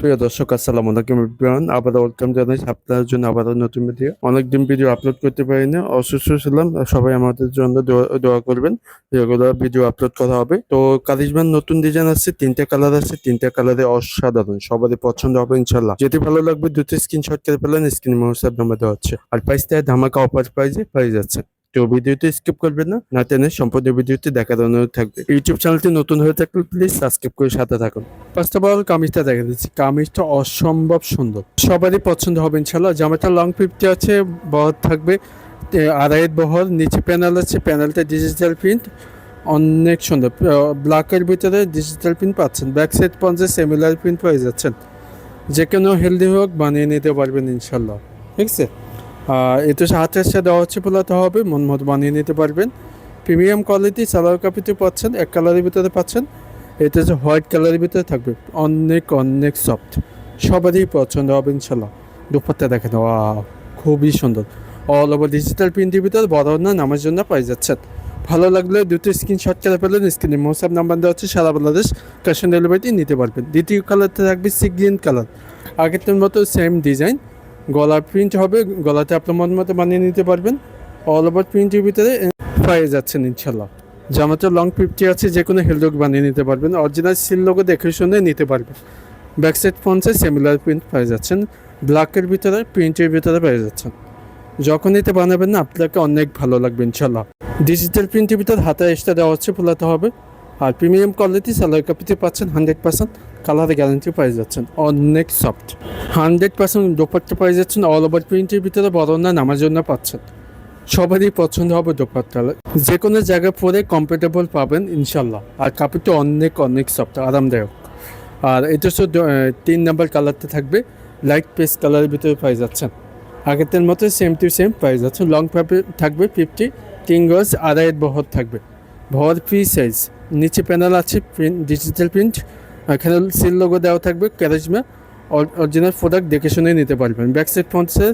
প্রিয় দর্শক, আসসালামু আলাইকুম এভরিওয়ান আবার ওয়েলকাম জানাই আপনার জন্য আবারও নতুন ভিডিও অনেকদিন ভিডিও আপলোড করতে পারিনি। অসুস্থ ছিলাম। সবাই আমাদের জন্য দোয়া- করবেন। রেগুলার ভিডিও আপলোড করা হবে। তো কারিজমার নতুন ডিজাইন আছে তিনটা কালার আছে তিনটা কালারে অসাধারণ। সবারই পছন্দ হবে ইনশাল্লাহ যেটি ভালো লাগবে, দুটো স্ক্রিনশট করে ফেলেন। স্ক্রিন হোয়াটসঅ্যাপ নাম্বার দেওয়া হচ্ছে। আর প্রাইসটা ধামাকা অফার প্রাইজে পেয়ে যাচ্ছে। তো ভিডিওটি স্কিপ করবেন না না টেনে সম্পূর্ণ ভিডিওটি দেখার অনুরোধ থাকবে। ইউটিউব চ্যানেলটি নতুন হয়ে থাকলে প্লিজ সাবস্ক্রাইব করে সাথে থাকুন। ফার্স্ট অফ অল কামিজটা দেখা দিচ্ছি। কামিজটা অসম্ভব সুন্দর। সবারই পছন্দ হবে ইনশাল্লাহ জামাটা লং ফিফটি আছে, বহর থাকবে। আড়াইয়ের বহর, নিচে প্যানেল আছে প্যানেলটা ডিজিটাল প্রিন্ট অনেক সুন্দর। ব্ল্যাকের ভিতরে ডিজিটাল প্রিন্ট পাচ্ছেন। ব্যাক সাইড পঞ্চে সেমিলার প্রিন্ট পেয়ে যাচ্ছেন। যে কোনো হেলদি হোক, বানিয়ে নিতে পারবেন ইনশাল্লাহ ঠিক আছে? এটা হাতের সাথে দেওয়া হচ্ছে পোলাতে হবে। মন মতো বানিয়ে নিতে পারবেন। প্রিমিয়াম কোয়ালিটি সালোয়ার কাপিতে পাচ্ছেন, এক কালারের ভিতরে পাচ্ছেন। এটা হচ্ছে হোয়াইট কালারের ভিতরে থাকবে, অনেক অনেক সফট। সবারই পছন্দ হবে ইনশাল্লাহ দুপাট্টা দেখেন ওয়া খুবই সুন্দর। অল ওভার ডিজিটাল প্রিন্টের ভিতরে বড় না, নামার জন্য পাই যাচ্ছেন। ভালো লাগলে দুটো স্ক্রিন স্ক্রিনশট করে ফেলেন স্ক্রিনে মোসাব নাম্বার দেওয়া হচ্ছে সারা বাংলাদেশ ক্যাশ অন ডেলিভারিটি নিতে পারবেন। দ্বিতীয় কালারটা থাকবে সি গ্রিন কালার আগেরটার মতো সেম ডিজাইন গলা প্রিন্ট হবে, গলাতে আপনার মন মতো বানিয়ে নিতে পারবেন। অল ওভার প্রিন্টের ভিতরে পেয়ে যাচ্ছেন ইনশাল্লাহ জামাতে লং ফিফটি আছে যে কোনো হেলডক বানিয়ে নিতে পারবেন। অরিজিনাল সিল লোগো দেখে শুনে নিতে পারবেন। ব্যাক সাইড ফোনসে সিমিলার প্রিন্ট পেয়ে যাচ্ছেন। ব্ল্যাকের ভিতরে প্রিন্টের ভিতরে পেয়ে যাচ্ছেন। যখন এতে বানাবেন না, আপনাকে অনেক ভালো লাগবে ইনশাল্লাহ ডিজিটাল প্রিন্টের ভিতরে হাতে এক্সট্রা দেওয়া হচ্ছে, ফোলাতে হবে। আর প্রিমিয়াম কোয়ালিটি সালোয়ার কাপিতে পাচ্ছেন হান্ড্রেড পার্সেন্ট কালার গ্যারান্টি পেয়ে যাচ্ছেন অনেক সফট হান্ড্রেড পার্সেন্ট দোপাট্টা পেয়ে যাচ্ছেন অল ওভার প্রিন্টের ভিতরে বড় না নামার জন্য পাচ্ছেন। সবারই পছন্দ হবে দোপাট্টা। যে কোনো জায়গায় পরে কমফোর্টেবল পাবেন ইনশাল্লাহ আর কাপড়টা অনেক অনেক সফট আরামদায়ক। আর এটা আহ, তিন নাম্বার কালারটা থাকবে লাইট পেস্ট কালারের ভিতরে পেয়ে যাচ্ছেন। আগের মতো সেম টু সেম পেয়ে যাচ্ছেন লং পাইপে থাকবে ফিফটি তিন গজ আড়াইয়ের বহর থাকবে। বহর ফ্রি সাইজ নিচে প্যানেল আছে, প্রিন্ট ডিজিটাল প্রিন্ট এখানে সিল লোগো দেওয়া থাকবে ক্যারিজমা অরিজিনাল প্রোডাক্ট দেখে শুনে নিতে পারবেন। ব্যাক সাইড ফোনসে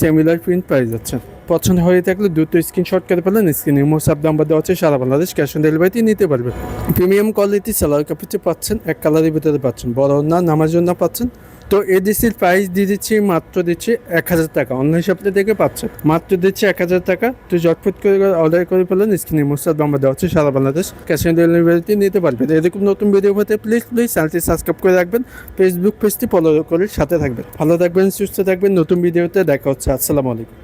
সেমিলার প্রিন্ট পেয়ে যাচ্ছে পছন্দ হয়ে থাকলে দ্রুত স্ক্রিনশট করে ফেলেন স্ক্রিনে মোসাব নাম্বার দেওয়া আছে, সারা বাংলাদেশ ক্যাশ অন ডেলিভারিতে নিতে পারবেন। প্রিমিয়াম কোয়ালিটি সালোয়ার কাপড়ে পাচ্ছেন, এক কালারের ভিতরে পাচ্ছেন, বড় না নামার জন্য পাচ্ছেন তো এডিসির প্রাইস দিয়ে দিচ্ছি, মাত্র দিচ্ছি এক হাজার টাকা। অন্য হিসাবে দেখে পাচ্ছে মাত্র দিচ্ছি এক হাজার টাকা। তুই জটফুট করে অর্ডার করে ফেলেন স্ক্রিনে মোস্তাদ বাম্বা দেওয়া হচ্ছে, সারা বাংলাদেশ। ক্যাশ অন ডেলিভারিতে নিতে পারবেন এরকম নতুন ভিডিও পেতে প্লিজ প্লিজ চ্যানেলটি সাবস্ক্রাইব করে রাখবেন। ফেসবুক পেজটি ফলো করে সাথে থাকবেন। ভালো থাকবেন, সুস্থ থাকবেন। নতুন ভিডিওতে দেখা হচ্ছে। আসসালামু আলাইকুম।